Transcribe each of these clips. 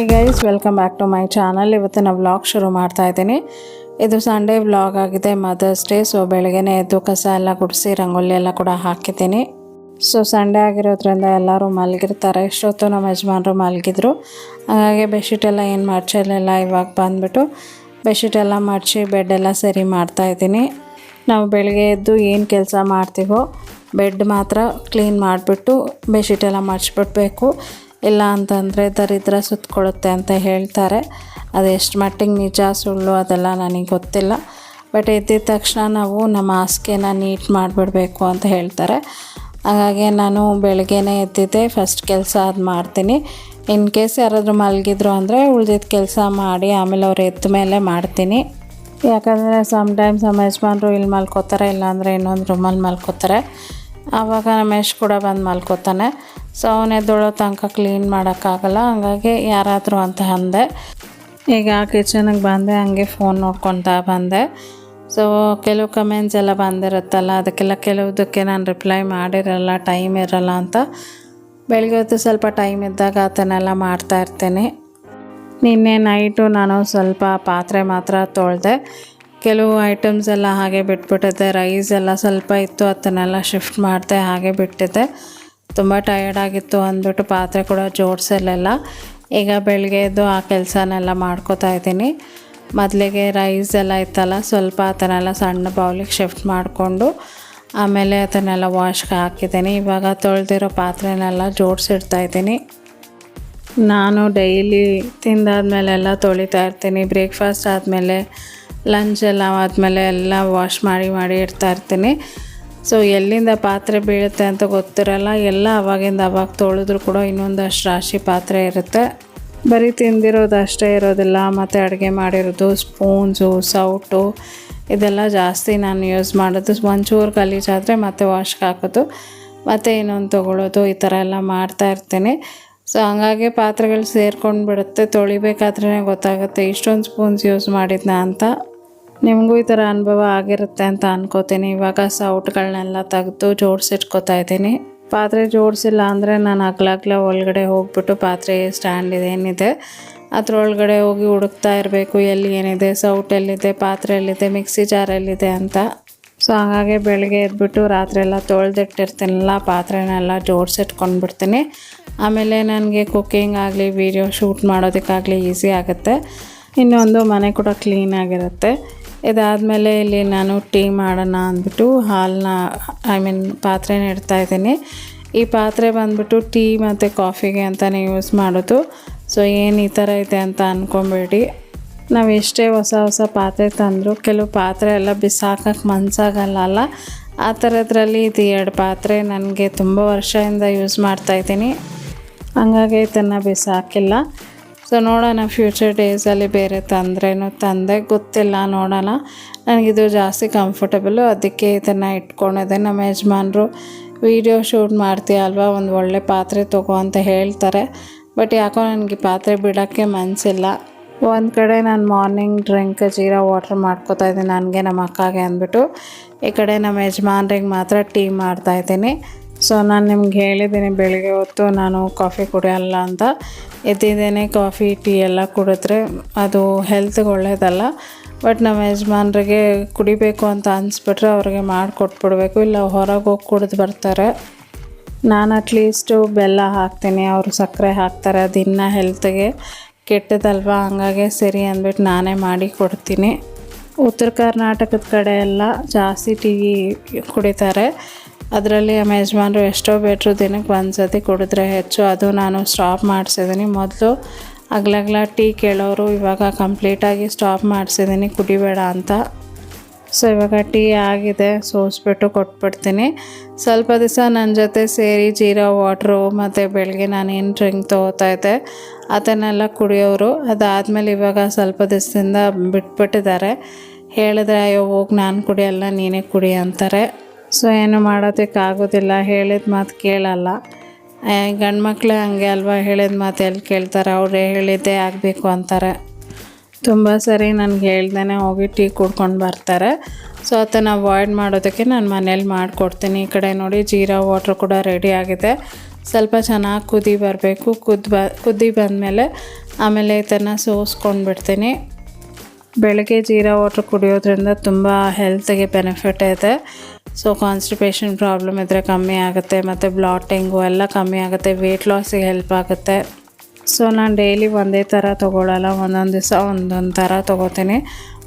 Welcome back to my channel ಇವತ್ತು ನಾನು vlog ಶುರು ಮಾಡ್ತಾ ಇದ್ದೀನಿ. ಇದು ಸಂಡೇ ವ್ಲಾಗ್ ಆಗಿದೆ. ಮದರ್ಸ್ ಡೇ ಸೊ ಬೆಳಗ್ಗೆನೇ ಎದ್ದು ಕಸ ಎಲ್ಲ ಗುಡಿಸಿ, ರಂಗೋಲಿ ಎಲ್ಲ ಕೂಡ ಹಾಕಿದ್ದೀನಿ. ಸೊ ಸಂಡೇ ಆಗಿರೋದ್ರಿಂದ ಎಲ್ಲರೂ ಮಲಗಿರ್ತಾರೆ. ಇಷ್ಟೊತ್ತು ನಮ್ಮ ಯಜಮಾನರು ಮಲಗಿದ್ರು. ಹಾಗಾಗಿ ಬೆಡ್ಶೀಟ್ ಎಲ್ಲ ಏನು ಮಡ್ಚಲಿಲ್ಲ ಇವಾಗ ಬಂದುಬಿಟ್ಟು ಬೆಡ್ಶೀಟ್ ಎಲ್ಲ ಮಡಚಿ ಬೆಡ್ ಎಲ್ಲ ಸರಿ ಮಾಡ್ತಾ ಇದ್ದೀನಿ. ನಾವು ಬೆಳಗ್ಗೆ ಎದ್ದು ಏನು ಕೆಲಸ ಮಾಡ್ತೀವೋ ಬೆಡ್ ಮಾತ್ರ ಕ್ಲೀನ್ ಮಾಡಿಬಿಟ್ಟು ಬೆಡ್ಶೀಟ್ ಎಲ್ಲ ಮಡ್ಚಿಬಿಡ್ಬೇಕು ಇಲ್ಲ ಅಂತಂದರೆ ದರಿದ್ರ ಸುತ್ತಕೊಳ್ಳುತ್ತೆ ಅಂತ ಹೇಳ್ತಾರೆ. ಅದು ಎಷ್ಟು ಮಟ್ಟಿಗೆ ನಿಜ, ಸುಳ್ಳು ಅದೆಲ್ಲ ನನಗೆ ಗೊತ್ತಿಲ್ಲ. ಬಟ್ ಎದ್ದಿದ ತಕ್ಷಣ ನಾವು ನಮ್ಮ ಹಾಸಿಗೆನ ನೀಟ್ ಮಾಡಿಬಿಡಬೇಕು ಅಂತ ಹೇಳ್ತಾರೆ. ಹಾಗಾಗಿ ನಾನು ಬೆಳಗ್ಗೆನೇ ಎದ್ದಿದ್ದೆ ಫಸ್ಟ್ ಕೆಲಸ ಅದು ಮಾಡ್ತೀನಿ. ಇನ್ ಕೇಸ್ ಯಾರಾದರೂ ಮಲಗಿದ್ರು ಅಂದರೆ ಉಳ್ದಿದ್ದ ಕೆಲಸ ಮಾಡಿ ಆಮೇಲೆ ಅವ್ರು ಎದ್ದ ಮೇಲೆ ಮಾಡ್ತೀನಿ. ಯಾಕಂದರೆ ಸಮ್ಟೈಮ್ಸ್ ನಮ್ಮ ಯಜಮಾನ್ರು ಇಲ್ಲಿ ಮಲ್ಕೋತಾರೆ, ಇಲ್ಲಾಂದರೆ ಇನ್ನೊಂದು ರೂಮಲ್ಲಿ ಮಲ್ಕೋತಾರೆ. ಆವಾಗ ನಮ್ಮ ಯಶ್ ಕೂಡ ಬಂದು ಮಲ್ಕೋತಾನೆ. ಸೊ ಅವನು ಎದ್ದೊಳೋ ತನಕ ಕ್ಲೀನ್ ಮಾಡೋಕ್ಕಾಗಲ್ಲ ಹಂಗಾಗಿ ಯಾರಾದರೂ ಅಂತ ಅಂದೆ. ಈಗ ಕಿಚನಿಗೆ ಬಂದೆ, ಹಂಗೆ ಫೋನ್ ನೋಡ್ಕೊತಾ ಬಂದೆ. ಸೊ ಕೆಲವು ಕಮೆಂಟ್ಸ್ ಎಲ್ಲ ಬಂದಿರುತ್ತಲ್ಲ, ಅದಕ್ಕೆಲ್ಲ ಕೆಲವುದಕ್ಕೆ ನಾನು ರಿಪ್ಲೈ ಮಾಡಿರಲ್ಲ ಟೈಮ್ ಇರಲ್ಲ ಅಂತ. ಬೆಳಗ್ಗೆ ಹೊತ್ತು ಸ್ವಲ್ಪ ಟೈಮ್ ಇದ್ದಾಗ ಅದನ್ನೆಲ್ಲ ಮಾಡ್ತಾ ಇರ್ತೀನಿ. ನಿನ್ನೆ ನೈಟು ನಾನು ಸ್ವಲ್ಪ ಪಾತ್ರೆ ಮಾತ್ರ ತೊಳೆದೆ. ಕೆಲವು ಐಟಮ್ಸ್ ಎಲ್ಲ ಹಾಗೆ ಬಿಟ್ಬಿಟ್ಟಿದ್ದೆ. ರೈಸ್ ಎಲ್ಲ ಸ್ವಲ್ಪ ಇತ್ತು, ಅದನ್ನೆಲ್ಲ ಶಿಫ್ಟ್ ಮಾಡಿದೆ, ಹಾಗೆ ಬಿಟ್ಟಿದ್ದೆ. ತುಂಬ ಟಯರ್ಡ್ ಆಗಿತ್ತು ಅಂದ್ಬಿಟ್ಟು ಪಾತ್ರೆ ಕೂಡ ಜೋಡಿಸಲಿಲ್ಲ. ಈಗ ಬೆಳಗ್ಗೆ ಎದ್ದು ಆ ಕೆಲಸನೆಲ್ಲ ಮಾಡ್ಕೋತಾ ಇದ್ದೀನಿ. ಮೊದಲಿಗೆ ರೈಸ್ ಎಲ್ಲ ಇತ್ತಲ್ಲ, ಸ್ವಲ್ಪ ಅದನ್ನೆಲ್ಲ ಸಣ್ಣ ಬೌಲಿಗೆ ಶಿಫ್ಟ್ ಮಾಡಿಕೊಂಡು ಆಮೇಲೆ ಅದನ್ನೆಲ್ಲ ವಾಶ್ಗೆ ಹಾಕಿದ್ದೀನಿ. ಇವಾಗ ತೊಳೆದಿರೋ ಪಾತ್ರೆನೆಲ್ಲ ಜೋಡಿಸಿಡ್ತಾ ಇದ್ದೀನಿ. ನಾನು ಡೈಲಿ ತಿಂದಾದಮೇಲೆಲ್ಲ ತೊಳಿತಾ ಇರ್ತೀನಿ. ಬ್ರೇಕ್ಫಾಸ್ಟ್ ಆದಮೇಲೆ ಲಂಚ್ ಎಲ್ಲ ಆದಮೇಲೆ ಎಲ್ಲ ವಾಶ್ ಮಾಡಿ ಮಾಡಿ ಇಡ್ತಾ ಇರ್ತೀನಿ. ಸೊ ಎಲ್ಲಿಂದ ಪಾತ್ರೆ ಬೀಳುತ್ತೆ ಅಂತ ಗೊತ್ತಿರಲ್ಲ. ಎಲ್ಲ ಅವಾಗಿಂದ ಅವಾಗ ತೊಳೆದ್ರು ಕೂಡ ಇನ್ನೊಂದಷ್ಟು ರಾಶಿ ಪಾತ್ರೆ ಇರುತ್ತೆ. ಬರೀ ತಿಂದಿರೋದು ಅಷ್ಟೇ ಇರೋದಿಲ್ಲ. ಮತ್ತು ಅಡುಗೆ ಮಾಡಿರೋದು ಸ್ಪೂನ್ಸು ಸೌಟು ಇದೆಲ್ಲ ಜಾಸ್ತಿ ನಾನು ಯೂಸ್ ಮಾಡೋದು. ಒಂಚೂರು ಗಲೀಜಾದರೆ ಮತ್ತೆ ವಾಶ್ಗೆ ಹಾಕೋದು. ಮತ್ತು ಇನ್ನೊಂದು ತೊಗೊಳ್ಳೋದು ಈ ಥರ ಎಲ್ಲ ಮಾಡ್ತಾ ಇರ್ತೀನಿ. ಸೊ ಹಂಗಾಗಿ ಪಾತ್ರೆಗಳು ಸೇರ್ಕೊಂಡು ಬಿಡುತ್ತೆ ತೊಳಿಬೇಕಾದ್ರೇ ಗೊತ್ತಾಗುತ್ತೆ ಇಷ್ಟೊಂದು ಸ್ಪೂನ್ಸ್ ಯೂಸ್ ಮಾಡಿದ್ನ ಅಂತ. ನಿಮಗೂ ಈ ಥರ ಅನುಭವ ಆಗಿರುತ್ತೆ ಅಂತ ಅನ್ಕೋತೀನಿ. ಇವಾಗ ಸೌಟ್ಗಳನ್ನೆಲ್ಲ ತೆಗೆದು ಜೋಡಿಸಿಟ್ಕೋತಾ ಇದ್ದೀನಿ. ಪಾತ್ರೆ ಜೋಡಿಸಿಲ್ಲ ಅಂದರೆ ನಾನು ಅಗ್ಲಾಗ್ಲ ಒಳಗಡೆ ಹೋಗ್ಬಿಟ್ಟು ಪಾತ್ರೆ ಸ್ಟ್ಯಾಂಡ್ ಇದೆ, ಏನಿದೆ. ಅದರೊಳಗಡೆ ಹೋಗಿ ಹುಡುಕ್ತಾ ಇರಬೇಕು, ಎಲ್ಲಿ ಏನಿದೆ, ಸೌಟ್ ಎಲ್ಲಿದೆ, ಪಾತ್ರೆ ಎಲ್ಲಿದೆ, ಮಿಕ್ಸಿ ಜಾರ್ ಎಲ್ಲಿದೆ ಅಂತ. ಸೊ ಹಾಗಾಗಿ ಬೆಳಗ್ಗೆ ಎದ್ಬಿಟ್ಟು ರಾತ್ರಿ ಎಲ್ಲ ತೊಳೆದಿಟ್ಟಿರ್ತೀನಲ್ಲ, ಪಾತ್ರೆನೆಲ್ಲ ಜೋಡಿಸಿಟ್ಕೊಂಡ್ಬಿಡ್ತೀನಿ. ಆಮೇಲೆ ನನಗೆ ಕುಕ್ಕಿಂಗ್ ಆಗಲಿ ವೀಡಿಯೋ ಶೂಟ್ ಮಾಡೋದಕ್ಕಾಗಲಿ ಈಸಿ ಆಗುತ್ತೆ. ಇನ್ನೊಂದು ಮನೆ ಕೂಡ ಕ್ಲೀನಾಗಿರುತ್ತೆ ಇದಾದಮೇಲೆ ಇಲ್ಲಿ ನಾನು ಟೀ ಮಾಡೋಣ ಅಂದ್ಬಿಟ್ಟು ಹಾಲನ್ನ ಐ ಮೀನ್ ಪಾತ್ರೆನ ಇಡ್ತಾ ಇದ್ದೀನಿ. ಈ ಪಾತ್ರೆ ಬಂದ್ಬಿಟ್ಟು ಟೀ ಮತ್ತು ಕಾಫಿಗೆ ಅಂತಲೇ ಯೂಸ್ ಮಾಡೋದು. ಸೊ ಏನು ಈ ಥರ ಇದೆ ಅಂತ ಅಂದ್ಕೊಬೇಡಿ ನಾವು ಎಷ್ಟೇ ಹೊಸ ಹೊಸ ಪಾತ್ರೆ ತಂದರೂ ಕೆಲವು ಪಾತ್ರೆ ಎಲ್ಲ ಬಿಸಾಕಕ್ಕೆ ಮನಸ್ಸಾಗಲ್ಲ ಆ ಥರದ್ರಲ್ಲಿ ಇದು ಎರಡು ಪಾತ್ರೆ ನನಗೆ ತುಂಬ ವರ್ಷದಿಂದ ಯೂಸ್ ಮಾಡ್ತಾಯಿದ್ದೀನಿ ಹಂಗಾಗಿ ಇದನ್ನು ಬಿಸಾಕಿಲ್ಲ. ಸೊ ನೋಡೋಣ ಫ್ಯೂಚರ್ ಡೇಸಲ್ಲಿ ಬೇರೆ ತಂದ್ರೇನು ತಂದೆ ಗೊತ್ತಿಲ್ಲ ನೋಡೋಣ. ನನಗಿದು ಜಾಸ್ತಿ ಕಂಫರ್ಟಬಲು ಅದಕ್ಕೆ ಇದನ್ನು ಇಟ್ಕೊಂಡಿದೆ ನಮ್ಮ ಯಜಮಾನರು ವೀಡಿಯೋ ಶೂಟ್ ಮಾಡ್ತೀಯ ಅಲ್ವಾ? ಒಂದು ಒಳ್ಳೆ ಪಾತ್ರೆ ತಗೋ ಅಂತ ಹೇಳ್ತಾರೆ. ಬಟ್ ಯಾಕೋ ನನಗೆ ಪಾತ್ರೆ ಬಿಡೋಕ್ಕೆ ಮನಸ್ಸಿಲ್ಲ ಒಂದು ಕಡೆ ನಾನು ಮಾರ್ನಿಂಗ್ ಡ್ರಿಂಕ್ ಜೀರಾ ವಾಟರ್ ಮಾಡ್ಕೋತಾ ಇದ್ದೀನಿ. ನನಗೆ ನಮ್ಮ ಅಕ್ಕಗೆ ಅಂದ್ಬಿಟ್ಟು. ಈ ಕಡೆ ನಮ್ಮ ಯಜಮಾನ್ರಿಗೆ ಮಾತ್ರ ಟೀ ಮಾಡ್ತಾಯಿದ್ದೀನಿ ಸೊ ನಾನು ನಿಮ್ಗೆ ಹೇಳಿದ್ದೀನಿ ಬೆಳಿಗ್ಗೆ ಹೊತ್ತು ನಾನು ಕಾಫಿ ಕುಡಿಯಲ್ಲ ಅಂತ. ಎದ್ದಿದ್ದೇನೆ ಕಾಫಿ ಟೀ ಎಲ್ಲ ಕುಡಿದ್ರೆ ಅದು ಹೆಲ್ತ್ಗೆ ಒಳ್ಳೆಯದಲ್ಲ ಬಟ್ ನಮ್ಮ ಯಜಮಾನ್ರಿಗೆ ಕುಡಿಬೇಕು ಅಂತ ಅನಿಸ್ಬಿಟ್ರೆ ಅವ್ರಿಗೆ ಮಾಡಿಕೊಟ್ಬಿಡ್ಬೇಕು. ಇಲ್ಲ ಹೊರಗೆ ಹೋಗಿ ಕುಡಿದು ಬರ್ತಾರೆ. ನಾನು ಅಟ್ಲೀಸ್ಟು ಬೆಲ್ಲ ಹಾಕ್ತೀನಿ. ಅವರು ಸಕ್ಕರೆ ಹಾಕ್ತಾರೆ. ದಿನ ಹೆಲ್ತ್ಗೆ ಕೆಟ್ಟದಲ್ವಾ? ಹಂಗಾಗೆ ಸರಿ ಅಂದ್ಬಿಟ್ಟು ನಾನೇ ಮಾಡಿ ಕೊಡ್ತೀನಿ. ಉತ್ತರ ಕರ್ನಾಟಕದ ಕಡೆ ಎಲ್ಲ ಜಾಸ್ತಿ ಟೀ ಕುಡಿತಾರೆ. ಅದರಲ್ಲಿ ನಮ್ಮ ಯಜಮಾನರು ಎಷ್ಟೋ ಬೇಟ್ರು ದಿನಕ್ಕೆ ಒಂದು ಸತಿ ಕುಡಿದ್ರೆ ಹೆಚ್ಚು. ಅದು ನಾನು ಸ್ಟಾಪ್ ಮಾಡಿಸಿದ್ದೀನಿ ಮೊದಲು ಅಗ್ಲಗ್ಲ ಟೀ ಕೇಳೋರು ಇವಾಗ ಕಂಪ್ಲೀಟಾಗಿ ಸ್ಟಾಪ್ ಮಾಡಿಸಿದ್ದೀನಿ ಕುಡಿಬೇಡ ಅಂತ. ಸೊ ಇವಾಗ ಟೀ ಆಗಿದೆ. ಸೋಸ್ಬಿಟ್ಟು ಕೊಟ್ಬಿಡ್ತೀನಿ. ಸ್ವಲ್ಪ ದಿವಸ ನನ್ನ ಜೊತೆ ಸೇರಿ ಜೀರಾ ವಾಟ್ರು ಮತ್ತು ಬೆಳಗ್ಗೆ ನಾನು ಏನು ಡ್ರಿಂಕ್ ತೊಗೋತಾ ಇದ್ದೆ, ಅದನ್ನೆಲ್ಲ ಕುಡಿಯೋರು. ಅದಾದಮೇಲೆ ಇವಾಗ ಸ್ವಲ್ಪ ದಿವಸದಿಂದ ಬಿಟ್ಬಿಟ್ಟಿದ್ದಾರೆ. ಹೇಳಿದ್ರೆ, ಅಯ್ಯೋ, ಹೋಗಿ ನಾನು ಕುಡಿಯಲ್ಲ ನೀನೇ ಕುಡಿ ಅಂತಾರೆ. ಸೊ ಏನು ಮಾಡೋದಕ್ಕಾಗೋದಿಲ್ಲ, ಹೇಳಿದ ಮಾತು ಕೇಳಲ್ಲ. ಗಂಡು ಮಕ್ಕಳೇ ಹಂಗೆ ಅಲ್ವಾ, ಹೇಳಿದ ಮಾತು ಎಲ್ಲಿ ಕೇಳ್ತಾರೆ, ಅವರೇ ಹೇಳಿದ್ದೇ ಆಗಬೇಕು ಅಂತಾರೆ. ತುಂಬ ಸರಿ ನನಗೆ ಹೇಳ್ದೇ ಹೋಗಿ ಟೀ ಕುಡ್ಕೊಂಡು ಬರ್ತಾರೆ. ಸೊ ಅದನ್ನು ಅವಾಯ್ಡ್ ಮಾಡೋದಕ್ಕೆ ನಾನು ಮನೇಲಿ ಮಾಡಿಕೊಡ್ತೀನಿ. ಈ ಕಡೆ ನೋಡಿ ಜೀರಾ ವಾಟ್ರ್ ಕೂಡ ರೆಡಿ ಆಗಿದೆ. ಸ್ವಲ್ಪ ಚೆನ್ನಾಗಿ ಕುದಿ ಬರಬೇಕು. ಕುದ್ ಬ, ಕುದಿ ಬಂದಮೇಲೆ ಆಮೇಲೆ ಇದನ್ನು ಸೋಸ್ಕೊಂಡು ಬಿಡ್ತೀನಿ. ಬೆಳಗ್ಗೆ ಜೀರಾ ವಾಟ್ರ್ ಕುಡಿಯೋದ್ರಿಂದ ತುಂಬ ಹೆಲ್ತ್ಗೆ ಬೆನಿಫಿಟ್ ಇದೆ. ಸೊ ಕಾನ್ಸ್ಟಿಪೇಷನ್ ಪ್ರಾಬ್ಲಮ್ ಇದ್ದರೆ ಕಮ್ಮಿ ಆಗುತ್ತೆ, ಮತ್ತು ಬ್ಲಾಟಿಂಗು ಎಲ್ಲ ಕಮ್ಮಿ ಆಗುತ್ತೆ ವೆಯ್ಟ್ ಲಾಸಿಗೆ ಹೆಲ್ಪ್ ಆಗುತ್ತೆ. ಸೊ ನಾನು ಡೈಲಿ ಒಂದೇ ಥರ ತೊಗೊಳ್ಳಲ್ಲ ಒಂದೊಂದು ದಿವಸ ಒಂದೊಂದು ಥರ ತೊಗೋತೀನಿ.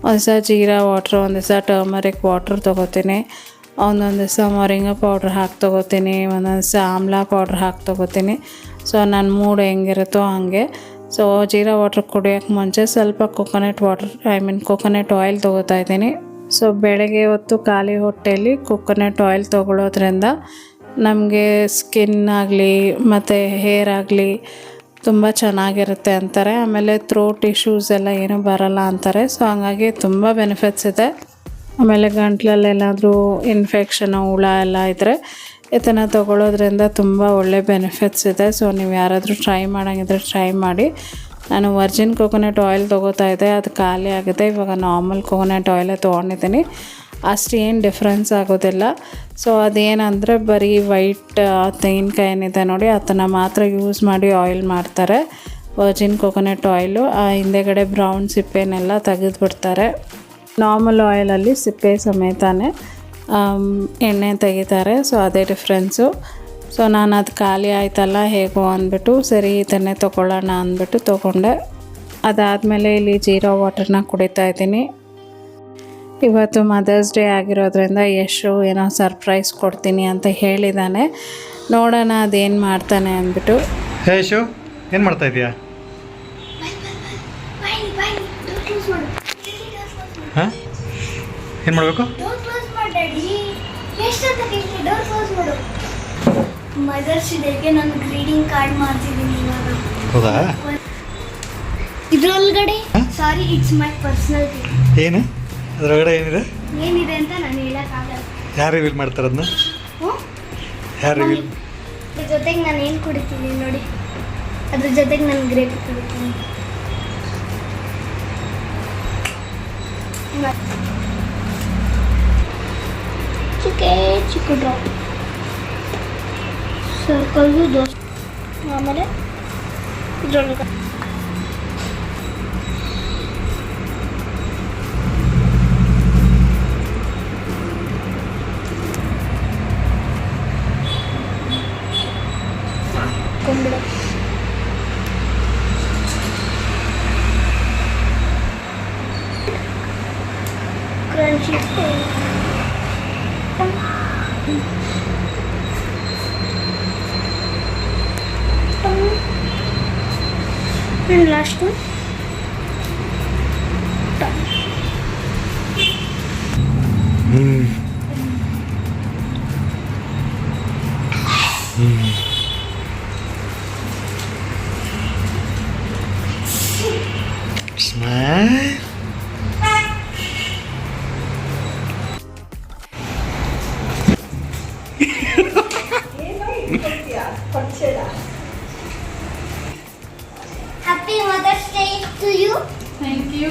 ಒಂದು ದಿವಸ ಜೀರಾ ವಾಟ್ರ್ ಒಂದು ದಿವಸ ಟರ್ಮರಿಕ್ ವಾಟ್ರ್ ತೊಗೋತೀನಿ. ಒಂದೊಂದು ದಿವಸ ಮೊರಿಂಗ ಪೌಡ್ರ್ ಹಾಕಿ ತೊಗೋತೀನಿ, ಒಂದೊಂದು ದಿವಸ ಆಮ್ಲ ಪೌಡ್ರ್ ಹಾಕಿ ತೊಗೋತೀನಿ. ಸೊ ನನ್ನ ಮೂಡ್ ಹೆಂಗಿರುತ್ತೋ ಹಾಗೆ. ಸೊ ಜೀರಾ ವಾಟ್ರ್ ಕುಡಿಯೋಕ್ಕೆ ಮುಂಚೆ ಸ್ವಲ್ಪ coconut water I mean coconut oil ತೊಗೋತಾ ಇದ್ದೀನಿ. ಸೊ ಬೆಳಗ್ಗೆ ಹೊತ್ತು ಖಾಲಿ ಹೊಟ್ಟೆಯಲ್ಲಿ ಕೊಕೊನಟ್ ಆಯಿಲ್ ತೊಗೊಳೋದ್ರಿಂದ ನಮಗೆ ಸ್ಕಿನ್ ಆಗಲಿ, ಮತ್ತು ಹೇರ್ ಆಗಲಿ ತುಂಬ ಚೆನ್ನಾಗಿರುತ್ತೆ ಅಂತಾರೆ. ಆಮೇಲೆ ಥ್ರೋಟ್ ಇಶ್ಯೂಸ್ ಎಲ್ಲ ಏನೂ ಬರಲ್ಲ ಅಂತಾರೆ. ಸೊ ಹಂಗಾಗಿ ತುಂಬ ಬೆನಿಫಿಟ್ಸ್ ಇದೆ. ಆಮೇಲೆ ಗಂಟ್ಲಲ್ಲೇನಾದರೂ ಇನ್ಫೆಕ್ಷನು ಹುಳ ಎಲ್ಲ ಇದ್ದರೆ ಇದನ್ನು ತೊಗೊಳ್ಳೋದ್ರಿಂದ ತುಂಬ ಒಳ್ಳೆ ಬೆನಿಫಿಟ್ಸ್ ಇದೆ. ಸೊ ನೀವು ಯಾರಾದರೂ ಟ್ರೈ ಮಾಡೋಂಗಿದ್ರೆ ಟ್ರೈ ಮಾಡಿ. ನಾನು ವರ್ಜಿನ್ ಕೊಕೊನಟ್ ಆಯಿಲ್ ತೊಗೋತಾ ಇದ್ದೆ, ಅದು ಖಾಲಿ ಆಗುತ್ತೆ ಇವಾಗ ನಾರ್ಮಲ್ ಕೊಕೊನಟ್ ಆಯಿಲೇ ತೊಗೊಂಡಿದ್ದೀನಿ. ಅಷ್ಟು ಏನು ಡಿಫ್ರೆನ್ಸ್ ಆಗೋದಿಲ್ಲ. ಸೊ ಅದೇನಂದರೆ ಬರೀ ವೈಟ್ ತೆಂಗಿನಕಾಯಿ ಏನಿದೆ ನೋಡಿ, ಅದನ್ನು ಮಾತ್ರ ಯೂಸ್ ಮಾಡಿ ಆಯಿಲ್ ಮಾಡ್ತಾರೆ. ವರ್ಜಿನ್ ಕೊಕೊನಟ್ ಆಯಿಲು ಆ, ಹಿಂದೆಗಡೆ ಬ್ರೌನ್ ಸಿಪ್ಪೆನೆಲ್ಲ ತೆಗೆದುಬಿಡ್ತಾರೆ. ನಾರ್ಮಲ್ ಆಯಿಲಲ್ಲಿ ಸಿಪ್ಪೆ ಸಮೇತಾನೆ ಎಣ್ಣೆ ತೆಗಿತಾರೆ. ಸೊ ಅದೇ ಡಿಫ್ರೆನ್ಸು ಸೊ ನಾನು ಅದು ಖಾಲಿ ಆಯ್ತಲ್ಲ ಹೇಗೋ ಅಂದ್ಬಿಟ್ಟು ಸರಿ ಇದನ್ನೇ ತೊಗೊಳ್ಳೋಣ ಅಂದ್ಬಿಟ್ಟು ತೊಗೊಂಡೆ. ಅದಾದಮೇಲೆ ಇಲ್ಲಿ ಜೀರೋ ವಾಟರ್ನ ಕುಡಿತಾ ಇದ್ದೀನಿ. ಇವತ್ತು ಮದರ್ಸ್ ಡೇ ಆಗಿರೋದ್ರಿಂದ ಯಶು ಏನೋ ಸರ್ಪ್ರೈಸ್ ಕೊಡ್ತೀನಿ ಅಂತ ಹೇಳಿದ್ದಾನೆ ನೋಡೋಣ ಅದೇನು ಮಾಡ್ತಾನೆ ಅಂದ್ಬಿಟ್ಟು. ಹೇ ಯಶು ಏನು ಮಾಡ್ತಾ ಇದೀಯಾ? ಬಾಯಿ ಬಾಯಿ ಡೋರ್ ಕ್ಲೋಸ್ ಮಾಡು ಡೋರ್ ಕ್ಲೋಸ್ ಮಾಡು ಹಾಂ ಏನು ಮಾಡಬೇಕು ಮದರ್ಸ್ ಡೇಗೆ ನಾನು ಗ್ರೀಟಿಂಗ್ ಕಾರ್ಡ್ ಮಾಡ್ತಿದ್ದೀನಿ ಇವಾಗ. ಹೌದಾ? ಇದ್ರೊಳಗಡೆ ಹ? ಸಾರಿ ಇಟ್ಸ್ ಮೈ ಪರ್ಸನಲ್ ಏನು? ಅದರೊಳಗಡೆ ಏನಿದೆ? ಏನಿದೆ ಅಂತ ನಾನು ಹೇಳಕ್ಕಾಗಲ್ಲ. ಯಾರು ರಿವೀಲ್ ಮಾಡ್ತಾರೆ ಅದನ್ನ? ಹ್ಞೂ? ಯಾರು ರಿವೀಲ್ ಇದ್ರ ಜೊತೆಗೆ ನಾನು ಏನು ಕುಡಿತೀನಿ ನೋಡಿ. ಅದ್ರ ಜೊತೆಗೆ ನಾನು ಗ್ರೇವಿ ಕುಡಿತೀನಿ. ಚಿಕ್ಕ ಚಿಕ್ಕ drop saludos. Cámara. Yo Happy Mother's Day to you. Thank you.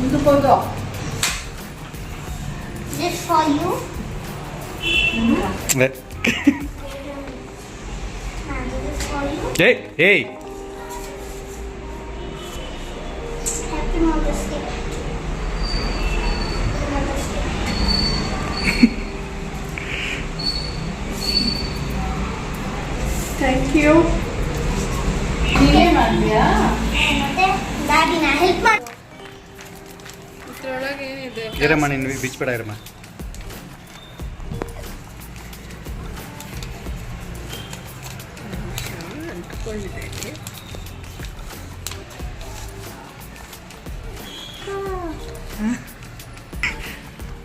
Untuk kodok. This for you. Hey, hey. ಇರಮ್ಮ ನೀನು ಬಿಚ್ಬೇಡ ಇರಮ್ಮ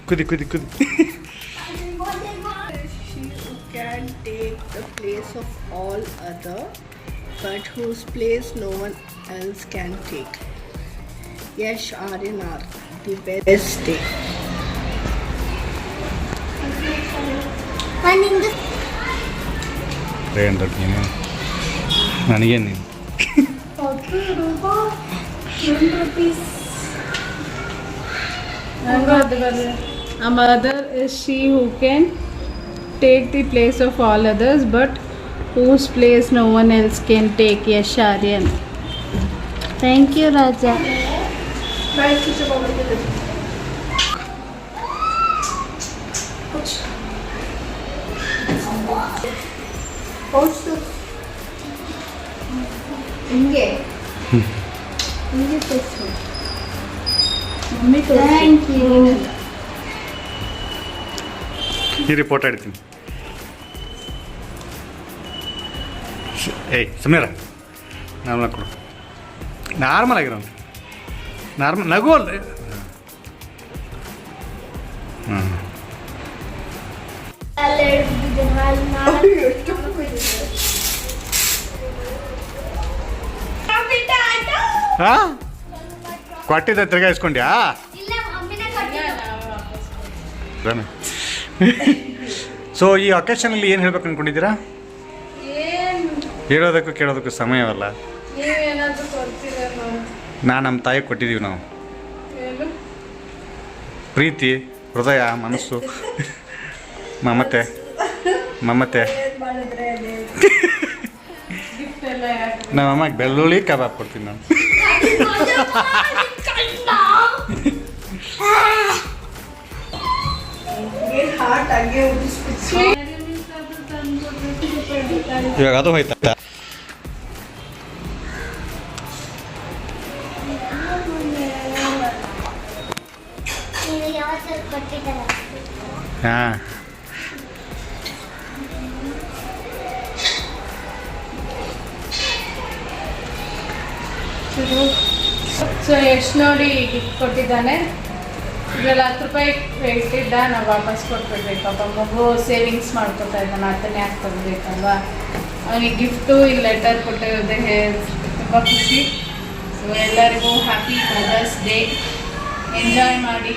ಕುದಿ ಕುದಿ ಕುದಿ can take the place of all other, but whose place no one else can take. Yash RNR, the best day. ಮಣ್ಣಿಂದ ಏನು ದೊಡ್ಡ ನೀನು ನನಗೇನು ನೀನು A mother is she who can take the place of all others, but whose place no one else can take. Yes, Aryan. Thank you, Raja. Bye, teacher. Bye. Pouch ಹಿಂಗೆ ಹಿಂಗೆ ತೋರಿಸು mummy thank you ಈ report ಇಡ್ತೀನಿ ಶ- ಏಯ್ ಸುಮ್ಮನೆ normal ಕೊಡು normal ಆಗಿರೋ ನಾರ್ಮಲ್ ನಗು ಅಲ್ಲ ಹಾಂ? ಕೊಟ್ಟಿದ್ದ ಕೊಟ್ಟಿದ್ದು ರಾಮೆ. ಸೊ ಈ ಅಕೇಶನಲ್ಲಿ ಏನು ಹೇಳ್ಬೇಕು ಅನ್ಕೊಂಡಿದ್ದೀರಾ? ಹೇಳೋದಕ್ಕೂ ಕೇಳೋದಕ್ಕೂ ಸಮಯವಲ್ಲ. ನಾ ನಮ್ಮ ತಾಯಿ ಕೊಟ್ಟಿದ್ದೀವಿ ನಾವು. ಪ್ರೀತಿ ಹೃದಯ ಮನಸ್ಸು. ಮಮತೆ. ಮಮತೆ. ಗಿಫ್ಟ್ ಎಲ್ಲ ಯಾಕೆ? ನಮ್ಮ ಅಮ್ಮಗೆ ಬೆಳ್ಳುಳ್ಳಿ ಕಬಾಬ್ ಕೊಡ್ತೀನಿ ನಾನು. ಇವಾಗ ಅದು ಹೋಯ್ತಾ? ಹಾಂ. ಸೊ ಎಷ್ಟು ನೋಡಿ ಗಿಫ್ಟ್ ಕೊಟ್ಟಿದ್ದಾನೆ. ಇದ್ರಲ್ಲಿ ಹತ್ತು ರೂಪಾಯಿ ಇಟ್ಟಿದ್ದ ನಾವು ವಾಪಸ್ ಕೊಟ್ಬಿಡ್ಬೇಕು. ಪಾಪ ಮಗು ಸೇವಿಂಗ್ಸ್ ಮಾಡ್ಕೊತಾ ಇದ್ದಾನೆ ಅದನ್ನೇ ಯಾಕೆ ತಗೋಬೇಕಲ್ವಾ ಅವನಿಗೆ ಗಿಫ್ಟು ಈ ಲೆಟರ್ ಕೊಟ್ಟಿರೋದೇ ತುಂಬ ಖುಷಿ. ಸೊ ಎಲ್ಲರಿಗೂ ಹ್ಯಾಪಿ ಮದರ್ಸ್ ಡೇ ಎಂಜಾಯ್ ಮಾಡಿ.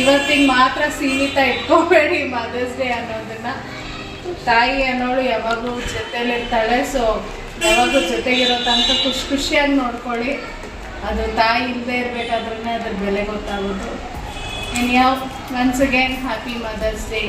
ಇವತ್ತಿಗೆ ಮಾತ್ರ ಸೀಮಿತ ಇಟ್ಕೋಬೇಡಿ ಮದರ್ಸ್ ಡೇ ಅನ್ನೋದನ್ನ. ತಾಯಿ ಅನ್ನೋಳು ಯಾವಾಗೂ ಜೊತೆಲಿರ್ತಾಳೆ ಸೊ ಯಾವಾಗೂ ಜೊತೆಗಿರೋ ತನಕ ಖುಷಿ ಖುಷಿಯಾಗಿ ನೋಡ್ಕೊಳ್ಳಿ. ಅದು ತಾಯಿ ಇಲ್ಲದೆ ಇರಬೇಕಾದ್ರೂ ಅದ್ರ ಬೆಲೆ ಗೊತ್ತಾಗೋದು. ಇನ್ ಯಾವ once again happy mother's day